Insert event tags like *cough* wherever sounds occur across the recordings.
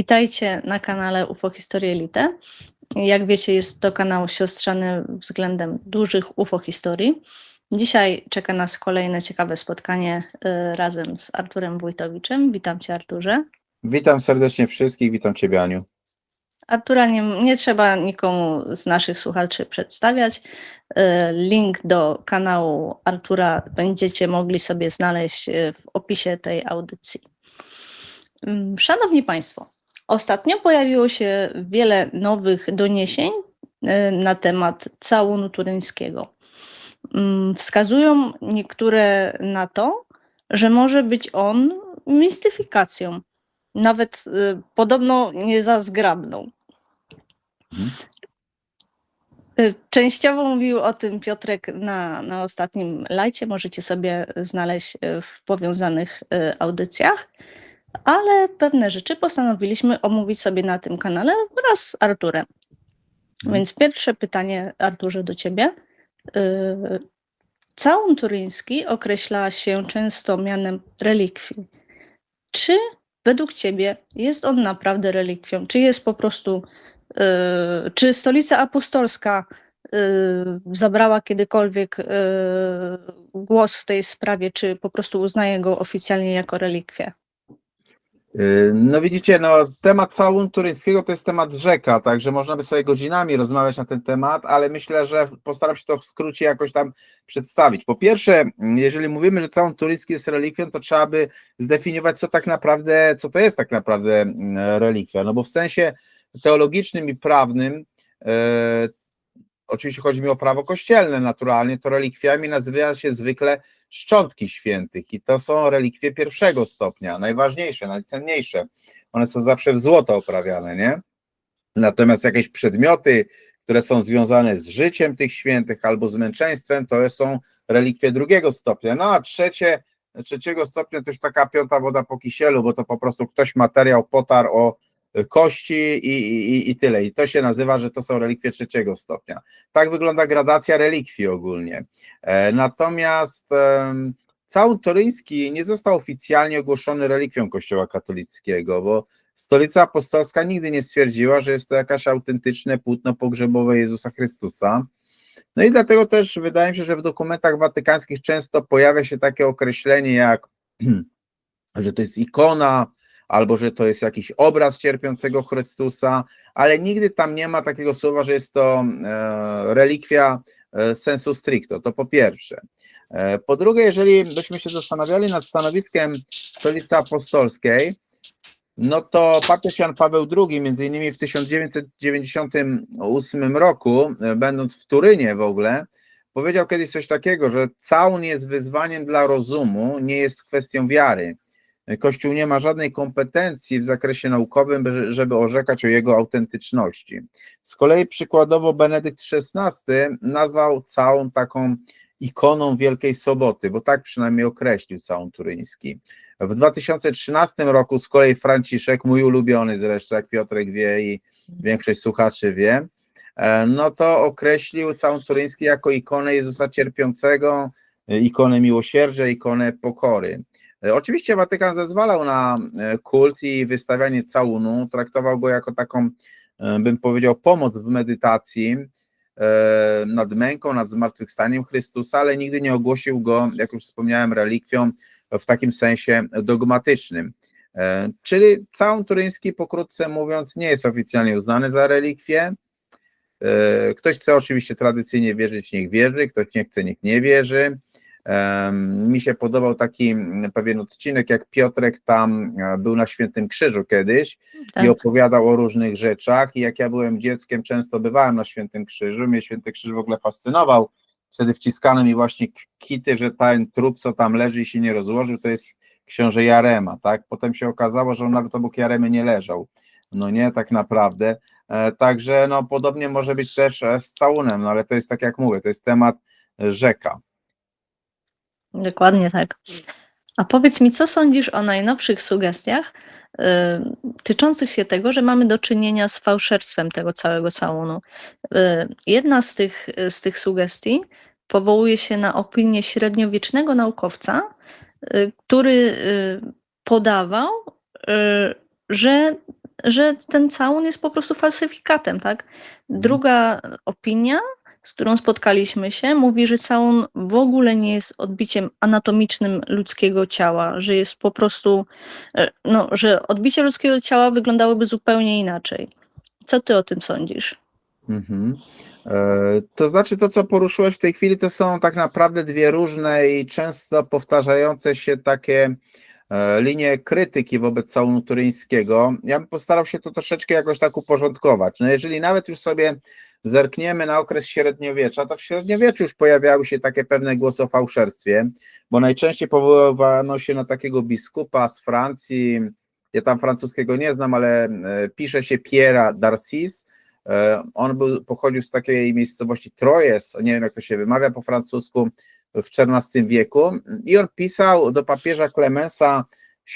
Witajcie na kanale UFO Historie Elite. Jak wiecie, jest to kanał siostrzany względem dużych UFO historii. Dzisiaj czeka nas kolejne ciekawe spotkanie y, razem z Arturem Wójtowiczem. Witam Cię, Arturze. Witam serdecznie wszystkich, witam Ciebie Aniu. Artura nie, nie trzeba nikomu z naszych słuchaczy przedstawiać. Y, Link do kanału Artura będziecie mogli sobie znaleźć y, w opisie tej audycji. Ym, Szanowni Państwo, ostatnio pojawiło się wiele nowych doniesień y, na temat całunu turyńskiego. Ym, Wskazują niektóre na to, że może być on mistyfikacją, nawet y, podobno nie za zgrabną. Mhm. Y, Częściowo mówił o tym Piotrek na, na ostatnim lajcie, możecie sobie znaleźć w powiązanych audycjach, ale pewne rzeczy postanowiliśmy omówić sobie na tym kanale wraz z Arturem. Mhm. Więc pierwsze pytanie, Arturze, do ciebie. Y, Całun turyński określa się często mianem relikwii. Czy według ciebie jest on naprawdę relikwią? Czy jest po prostu, y, czy stolica apostolska y, zabrała kiedykolwiek głos w tej sprawie, czy po prostu uznaje go oficjalnie jako relikwię? Yy, No widzicie, no temat całun turyńskiego to jest temat rzeka, także można by sobie godzinami rozmawiać na ten temat, ale myślę, że postaram się to w skrócie jakoś tam przedstawić. Po pierwsze, jeżeli mówimy, że całun turyński jest relikwią, to trzeba by zdefiniować, co tak naprawdę, co to jest tak naprawdę mm, relikwia, no bo w sensie teologicznym i prawnym e, oczywiście chodzi mi o prawo kościelne naturalnie, to relikwiami nazywa się zwykle szczątki świętych i to są relikwie pierwszego stopnia, najważniejsze, najcenniejsze. One są zawsze w złoto oprawiane, nie? Natomiast jakieś przedmioty, które są związane z życiem tych świętych albo z męczeństwem, to są relikwie drugiego stopnia. No a trzecie, trzeciego stopnia to już taka piąta woda po kisielu, bo to po prostu ktoś materiał potarł o kości i, i, i tyle. I to się nazywa, że to są relikwie trzeciego stopnia. Tak wygląda gradacja relikwii ogólnie. E, Natomiast całun toryński nie został oficjalnie ogłoszony relikwią Kościoła katolickiego, bo Stolica Apostolska nigdy nie stwierdziła, że jest to jakaś autentyczne płótno pogrzebowe Jezusa Chrystusa. No i dlatego też wydaje mi się, że w dokumentach watykańskich często pojawia się takie określenie jak, *clears throat* że to jest ikona, albo że to jest jakiś obraz cierpiącego Chrystusa, ale nigdy tam nie ma takiego słowa, że jest to e, relikwia e, sensu stricto, to po pierwsze. E, Po drugie, jeżeli byśmy się zastanawiali nad stanowiskiem stolicy apostolskiej, no to papież Jan Paweł II, między innymi w 1998 roku, będąc w Turynie w ogóle, powiedział kiedyś coś takiego, że całun jest wyzwaniem dla rozumu, nie jest kwestią wiary. Kościół nie ma żadnej kompetencji w zakresie naukowym, by- żeby orzekać o jego autentyczności. Z kolei przykładowo Benedykt XVI nazwał całą taką ikoną Wielkiej Soboty, bo tak przynajmniej określił całun turyński. W 2013 roku z kolei Franciszek, mój ulubiony zresztą, jak Piotrek wie i większość słuchaczy wie, e, no to określił całun turyński jako ikonę Jezusa cierpiącego, e, ikonę miłosierdzia, ikonę pokory. E, Oczywiście Watykan zezwalał na e, kult i wystawianie całunu, traktował go jako taką, e, bym powiedział, pomoc w medytacji nad męką, nad zmartwychwstaniem Chrystusa, ale nigdy nie ogłosił go, jak już wspomniałem, relikwią w takim sensie dogmatycznym. Czyli całun turyński, pokrótce mówiąc, nie jest oficjalnie uznany za relikwię. Ktoś chce oczywiście tradycyjnie wierzyć, niech wierzy, ktoś nie chce, niech nie wierzy. Mi się podobał taki pewien odcinek, jak Piotrek tam e, był na Świętym Krzyżu kiedyś Tak. i opowiadał o różnych rzeczach. I jak ja byłem dzieckiem, często bywałem na Świętym Krzyżu. Mnie Święty Krzyż w ogóle fascynował. Wtedy wciskano mi właśnie kity, że ten trup, co tam leży i się nie rozłożył, to jest książę Jarema, tak? Potem się okazało, że on nawet obok Jaremy nie leżał. No nie, tak naprawdę. E, Także no podobnie może być też e, z całunem, no ale to jest tak jak mówię, to jest temat rzeka. Dokładnie tak. A powiedz mi, co sądzisz o najnowszych sugestiach y, tyczących się tego, że mamy do czynienia z fałszerstwem tego całego całunu? Y, jedna z tych, z tych sugestii powołuje się na opinię średniowiecznego naukowca, y, który y, podawał, y, że że ten całun jest po prostu falsyfikatem, tak? Druga opinia, z którą spotkaliśmy się, mówi, że całun w ogóle nie jest odbiciem anatomicznym ludzkiego ciała, że jest po prostu, e, no, że odbicie ludzkiego ciała wyglądałoby zupełnie inaczej. Co ty o tym sądzisz? Mhm. E, To znaczy, to co poruszyłeś w tej chwili, to są tak naprawdę dwie różne i często powtarzające się takie e, linie krytyki wobec całunu turyńskiego. Ja bym postarał się to troszeczkę jakoś tak uporządkować. No jeżeli nawet już sobie zerkniemy na okres średniowiecza, to w średniowieczu już pojawiały się takie pewne głosy o fałszerstwie, bo najczęściej powoływano się na takiego biskupa z Francji, ja tam francuskiego nie znam, ale e, pisze się Pierre d'Arcis, E, On był, pochodził z takiej miejscowości Troyes, nie wiem jak to się wymawia po francusku, w XIV wieku. I on pisał do papieża Klemensa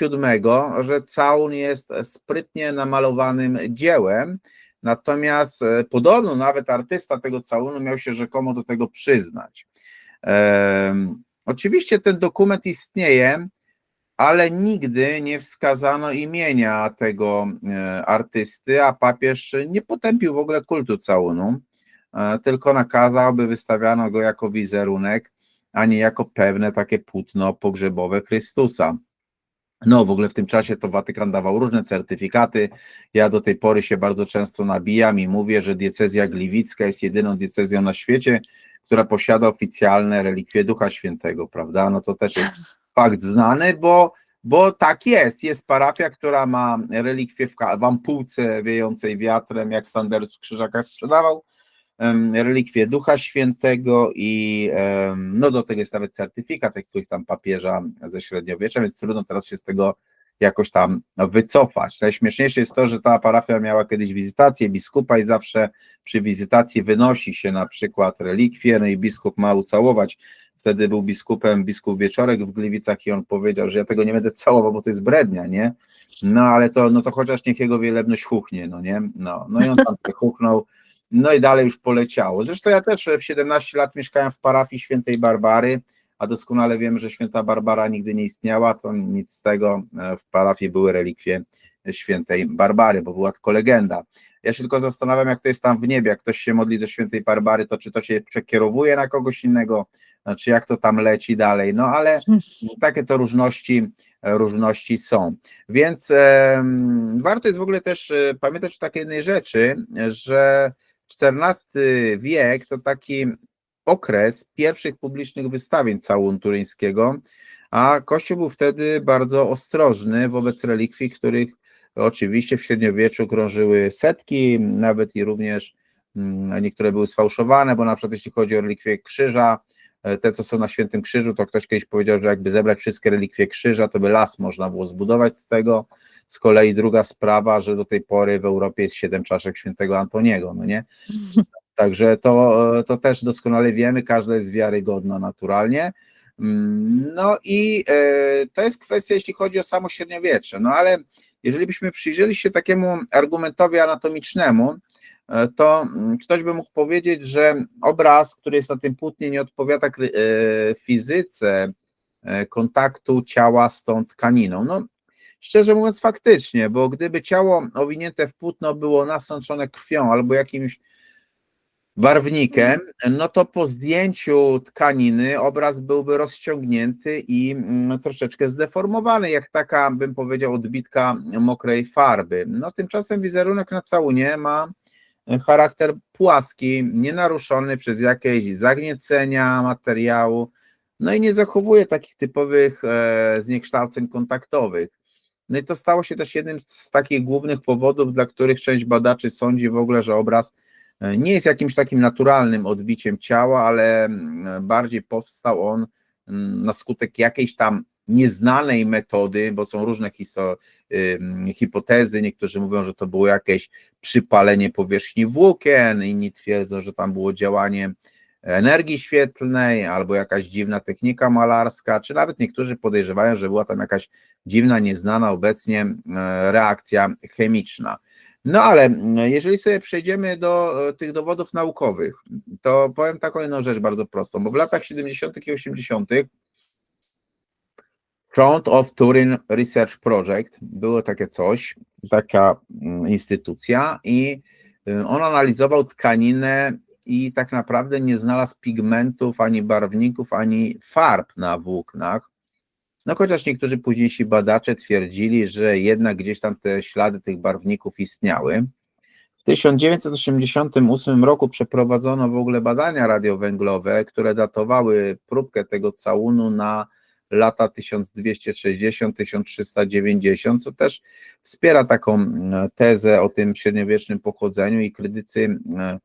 VII, że całun jest sprytnie namalowanym dziełem, natomiast e, podobno nawet artysta tego całunu miał się rzekomo do tego przyznać. Oczywiście ten dokument istnieje, ale nigdy nie wskazano imienia tego e, artysty, a papież nie potępił w ogóle kultu całunu, e, tylko nakazał, by wystawiano go jako wizerunek, a nie jako pewne takie płótno pogrzebowe Chrystusa. No, w ogóle w tym czasie to Watykan dawał różne certyfikaty. Ja do tej pory się bardzo często nabijam i mówię, że diecezja gliwicka jest jedyną diecezją na świecie, która posiada oficjalne relikwie Ducha Świętego, prawda? No to też jest fakt znany, bo, bo tak jest. Jest parafia, która ma relikwie w, w ampułce wiejącej wiatrem, jak Sanders w Krzyżakach sprzedawał, relikwie Ducha Świętego i no do tego jest nawet certyfikat jakiegoś tam papieża ze średniowiecza, więc trudno teraz się z tego jakoś tam wycofać. Najśmieszniejsze jest to, że ta parafia miała kiedyś wizytację biskupa i zawsze przy wizytacji wynosi się na przykład relikwie, no i biskup ma ucałować wtedy był biskupem biskup Wieczorek w Gliwicach i on powiedział, że ja tego nie będę całował, bo to jest brednia, nie? No ale to, no to chociaż niech jego wielebność chuchnie, no nie? No, no i on tam chuchnął, no i dalej już poleciało. Zresztą ja też w 17 lat mieszkałem w parafii świętej Barbary, a doskonale wiemy, że święta Barbara nigdy nie istniała, to nic z tego, e, w parafii były relikwie świętej Barbary, bo była tylko legenda. Ja się tylko zastanawiam, jak to jest tam w niebie, jak ktoś się modli do świętej Barbary, to czy to się przekierowuje na kogoś innego, znaczy jak to tam leci dalej, no ale *laughs* takie to różności, różności są. Więc em, warto jest w ogóle też e, pamiętać o takiej jednej rzeczy, że XIV wiek to taki okres pierwszych publicznych wystawień całun turyńskiego, a Kościół był wtedy bardzo ostrożny wobec relikwii, których oczywiście w średniowieczu krążyły setki, nawet i również mm, niektóre były sfałszowane, bo na przykład jeśli chodzi o relikwie krzyża, te co są na Świętym Krzyżu, to ktoś kiedyś powiedział, że jakby zebrać wszystkie relikwie krzyża, to by las można było zbudować z tego. Z kolei druga sprawa, że do tej pory w Europie jest siedem czaszek świętego Antoniego, no nie? Także to, to też doskonale wiemy, każda jest wiarygodna naturalnie. Mm, No i e, to jest kwestia, jeśli chodzi o samo średniowiecze. No ale jeżeli byśmy przyjrzeli się takiemu argumentowi anatomicznemu, e, to mm, ktoś by mógł powiedzieć, że obraz, który jest na tym płótnie, nie odpowiada e, fizyce e, kontaktu ciała z tą tkaniną. No, szczerze mówiąc, faktycznie, bo gdyby ciało owinięte w płótno było nasączone krwią albo jakimś barwnikiem, no to po zdjęciu tkaniny obraz byłby rozciągnięty i mm, troszeczkę zdeformowany, jak taka, bym powiedział, odbitka mokrej farby. No tymczasem wizerunek na całunie ma charakter płaski, nienaruszony przez jakieś zagniecenia materiału, no i nie zachowuje takich typowych e, zniekształceń kontaktowych. No i to stało się też jednym z takich głównych powodów, dla których część badaczy sądzi w ogóle, że obraz nie jest jakimś takim naturalnym odbiciem ciała, ale mm, bardziej powstał on mm, na skutek jakiejś tam nieznanej metody, bo są różne hipotezy. Niektórzy mówią, że to było jakieś przypalenie powierzchni włókien, inni twierdzą, że tam było działanie energii świetlnej albo jakaś dziwna technika malarska, czy nawet niektórzy podejrzewają, że była tam jakaś dziwna, nieznana obecnie e, reakcja chemiczna. No ale mm, jeżeli sobie przejdziemy do e, tych dowodów naukowych, to powiem taką jedną rzecz bardzo prostą, bo w latach 70. i 80. Front of Turin Research Project było takie coś taka mm, instytucja i y, on analizował tkaninę i tak naprawdę nie znalazł pigmentów, ani barwników, ani farb na włóknach. No chociaż niektórzy późniejsi badacze twierdzili, że jednak gdzieś tam te ślady tych barwników istniały. W 1988 roku przeprowadzono w ogóle badania radiowęglowe, które datowały próbkę tego całunu na lata 1260-1390, co też wspiera taką mm, tezę o tym średniowiecznym pochodzeniu i krytycy mm,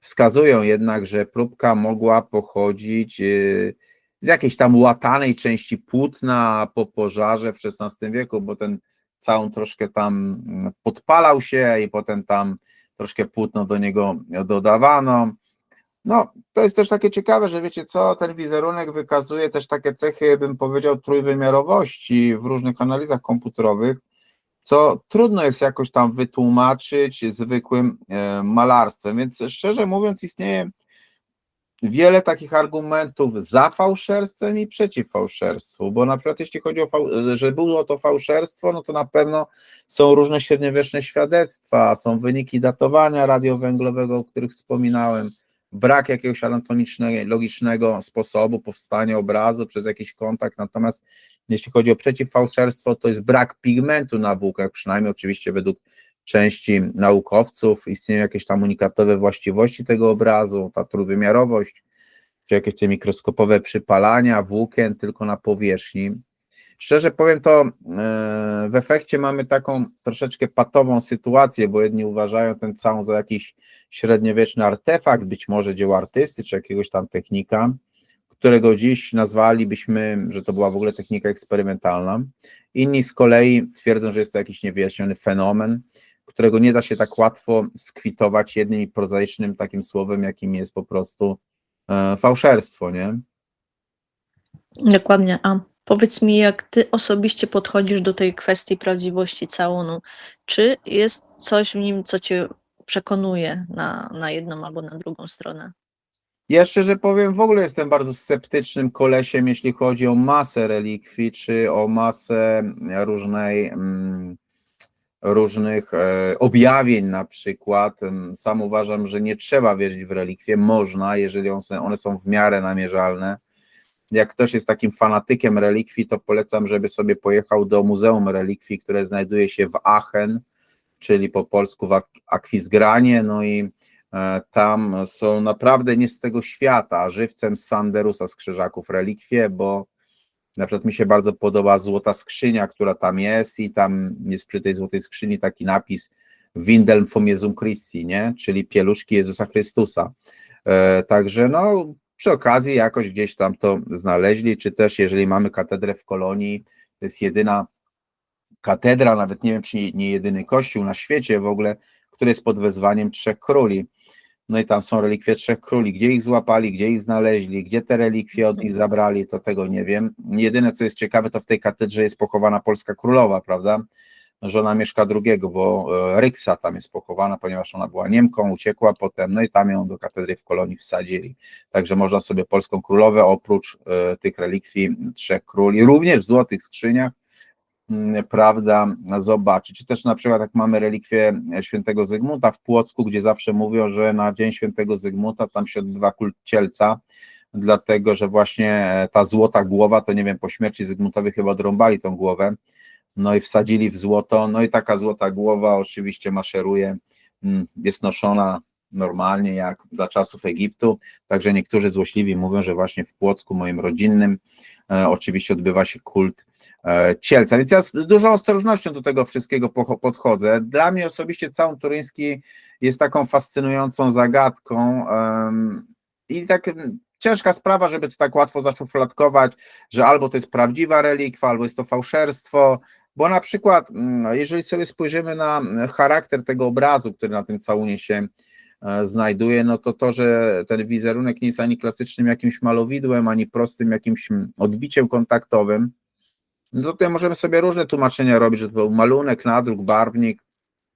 wskazują jednak, że próbka mogła pochodzić y, z jakiejś tam łatanej części płótna po pożarze w XVI wieku, bo ten całun troszkę tam podpalał się i potem tam troszkę płótno do niego dodawano. No, to jest też takie ciekawe, że wiecie co, ten wizerunek wykazuje też takie cechy, bym powiedział, trójwymiarowości w różnych analizach komputerowych, co trudno jest jakoś tam wytłumaczyć zwykłym e, malarstwem. Więc szczerze mówiąc, istnieje wiele takich argumentów za fałszerstwem i przeciw fałszerstwu, bo na przykład jeśli chodzi o, że było to fałszerstwo, no to na pewno są różne średniowieczne świadectwa, są wyniki datowania radiowęglowego, o których wspominałem, brak jakiegoś anatomicznego, logicznego sposobu powstania obrazu przez jakiś kontakt, natomiast jeśli chodzi o przeciwfałszerstwo, to jest brak pigmentu na włóknach, przynajmniej oczywiście według części naukowców istnieją jakieś tam unikatowe właściwości tego obrazu, ta trójwymiarowość, czy jakieś te mikroskopowe przypalania włókien tylko na powierzchni. Szczerze powiem to, e, w efekcie mamy taką troszeczkę patową sytuację, bo jedni uważają ten całą za jakiś średniowieczny artefakt, być może dzieło artysty, czy jakiegoś tam technika, którego dziś nazwalibyśmy, że to była w ogóle technika eksperymentalna. Inni z kolei twierdzą, że jest to jakiś niewyjaśniony fenomen, którego nie da się tak łatwo skwitować jednym prozaicznym takim słowem, jakim jest po prostu e, fałszerstwo, nie? Dokładnie. A powiedz mi, jak ty osobiście podchodzisz do tej kwestii prawdziwości całunu? Czy jest coś w nim, co cię przekonuje na, na jedną albo na drugą stronę? Ja szczerze powiem, w ogóle jestem bardzo sceptycznym kolesiem, jeśli chodzi o masę relikwii, czy o masę różnej, mm, różnych e, objawień na przykład. Em, Sam uważam, że nie trzeba wierzyć w relikwie, można, jeżeli one są w miarę namierzalne. Jak ktoś jest takim fanatykiem relikwii, to polecam, żeby sobie pojechał do Muzeum Relikwii, które znajduje się w Aachen, czyli po polsku w Ak- Akwizgranie, no i E, Tam są naprawdę nie z tego świata, żywcem z Sanderusa z Krzyżaków relikwie, bo na przykład mi się bardzo podoba złota skrzynia, która tam jest i tam jest przy tej złotej skrzyni taki napis Windeln vom Jesum Christi, nie? czyli pieluszki Jezusa Chrystusa. E, Także no przy okazji jakoś gdzieś tam to znaleźli, czy też jeżeli mamy katedrę w Kolonii, to jest jedyna katedra, nawet nie wiem, czy nie- jedyny kościół na świecie w ogóle, który jest pod wezwaniem Trzech Króli. No i tam są relikwie Trzech Króli. Gdzie ich złapali, gdzie ich znaleźli, gdzie te relikwie od nich zabrali, to tego nie wiem. Jedyne, co jest ciekawe, to w tej katedrze jest pochowana polska królowa, prawda? Żona Mieszka II, bo e, Ryksa tam jest pochowana, ponieważ ona była Niemką, uciekła potem, no i tam ją do katedry w Kolonii wsadzili. Także można sobie polską królowę oprócz e, tych relikwii Trzech Króli, również w złotych skrzyniach, mm, prawda, zobaczyć. Czy też na przykład jak mamy relikwię świętego Zygmunta w Płocku, gdzie zawsze mówią, że na dzień świętego Zygmunta tam się odbywa kult cielca, dlatego, że właśnie ta złota głowa, to nie wiem, po śmierci Zygmuntowi chyba odrąbali tą głowę, no i wsadzili w złoto, no i taka złota głowa oczywiście maszeruje, mm, jest noszona normalnie jak za czasów Egiptu, także niektórzy złośliwi mówią, że właśnie w Płocku moim rodzinnym e, oczywiście odbywa się kult e, cielca. Więc ja z dużą ostrożnością do tego wszystkiego pocho- podchodzę. Dla mnie osobiście całun turyński jest taką fascynującą zagadką em, i tak ciężka sprawa, żeby to tak łatwo zaszufladkować, że albo to jest prawdziwa relikwa, albo jest to fałszerstwo, bo na przykład, mm, jeżeli sobie spojrzymy na charakter tego obrazu, który na tym całunie się e, znajduje, no to to, że ten wizerunek nie jest ani klasycznym jakimś malowidłem, ani prostym jakimś mm, odbiciem kontaktowym, no to tutaj możemy sobie różne tłumaczenia robić, że to był malunek, nadruk, barwnik.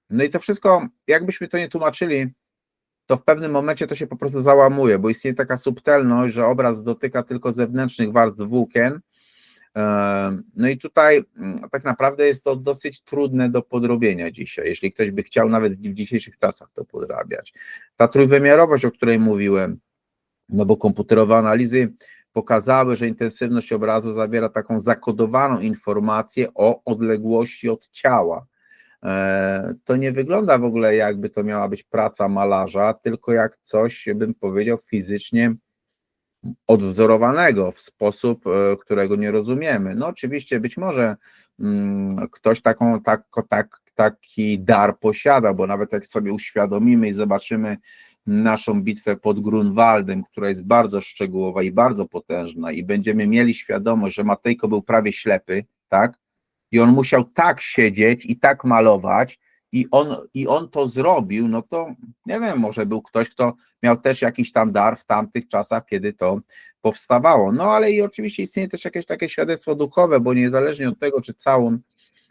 No i to wszystko, jakbyśmy to nie tłumaczyli, to w pewnym momencie to się po prostu załamuje, bo istnieje taka subtelność, że obraz dotyka tylko zewnętrznych warstw włókien, No i tutaj mm, tak naprawdę jest to dosyć trudne do podrobienia dzisiaj, jeśli ktoś by chciał nawet w dzisiejszych czasach to podrabiać. Ta trójwymiarowość, o której mówiłem, no bo komputerowe analizy pokazały, że intensywność obrazu zawiera taką zakodowaną informację o odległości od ciała. To nie wygląda w ogóle jakby to miała być praca malarza, tylko jak coś, bym powiedział, fizycznie odwzorowanego w sposób, e, którego nie rozumiemy. No oczywiście być może mm, ktoś taką, tak, tak, taki dar posiada, bo nawet jak sobie uświadomimy i zobaczymy naszą bitwę pod Grunwaldem, która jest bardzo szczegółowa i bardzo potężna i będziemy mieli świadomość, że Matejko był prawie ślepy, tak? I on musiał tak siedzieć i tak malować i on, i on to zrobił, no to nie wiem, może był ktoś, kto miał też jakiś tam dar w tamtych czasach, kiedy to powstawało. No ale i oczywiście istnieje też jakieś takie świadectwo duchowe, bo niezależnie od tego, czy całun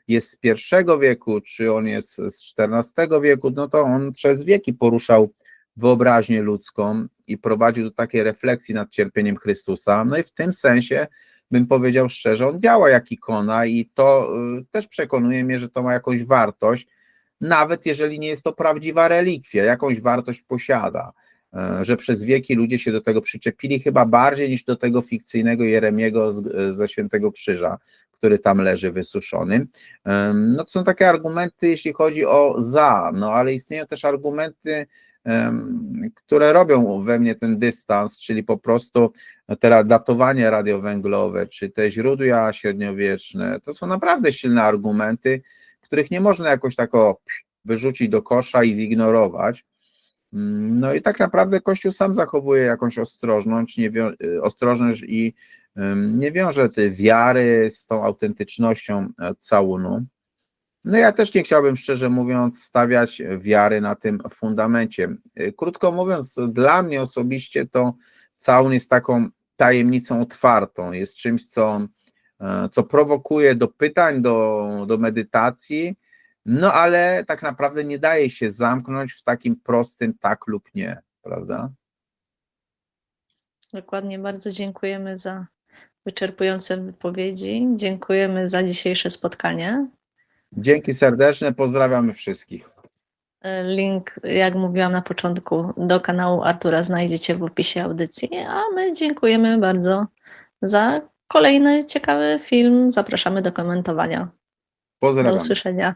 jest z pierwszego wieku, czy on jest z XIV wieku, no to on przez wieki poruszał wyobraźnię ludzką i prowadził do takiej refleksji nad cierpieniem Chrystusa. No i w tym sensie bym powiedział szczerze, on działa jak ikona i to y, też przekonuje mnie, że to ma jakąś wartość, nawet jeżeli nie jest to prawdziwa relikwia, jakąś wartość posiada, y, że przez wieki ludzie się do tego przyczepili chyba bardziej niż do tego fikcyjnego Jeremiego z, ze Świętego Krzyża, który tam leży wysuszony. No to są takie argumenty, jeśli chodzi o za, no ale istnieją też argumenty, które robią we mnie ten dystans, czyli po prostu te datowanie radiowęglowe, czy te źródła średniowieczne, to są naprawdę silne argumenty, których nie można jakoś tak o, wyrzucić do kosza i zignorować. Mm, No i tak naprawdę Kościół sam zachowuje jakąś ostrożność, nie y, ostrożność i nie wiąże tej wiary z tą autentycznością e, całunu. No ja też nie chciałbym, szczerze mówiąc, stawiać wiary na tym fundamencie. Y, Krótko mówiąc, dla mnie osobiście to całun jest taką tajemnicą otwartą, jest czymś, co, co prowokuje do pytań, do, do medytacji, no ale tak naprawdę nie daje się zamknąć w takim prostym tak lub nie, prawda? Dokładnie, bardzo dziękujemy za wyczerpujące wypowiedzi. Dziękujemy za dzisiejsze spotkanie. Dzięki serdeczne, pozdrawiamy wszystkich. E, Link, jak mówiłam na początku, do kanału Artura znajdziecie w opisie audycji, a my dziękujemy bardzo za kolejny ciekawy film. Zapraszamy do komentowania. Do Pozdrawiam. usłyszenia.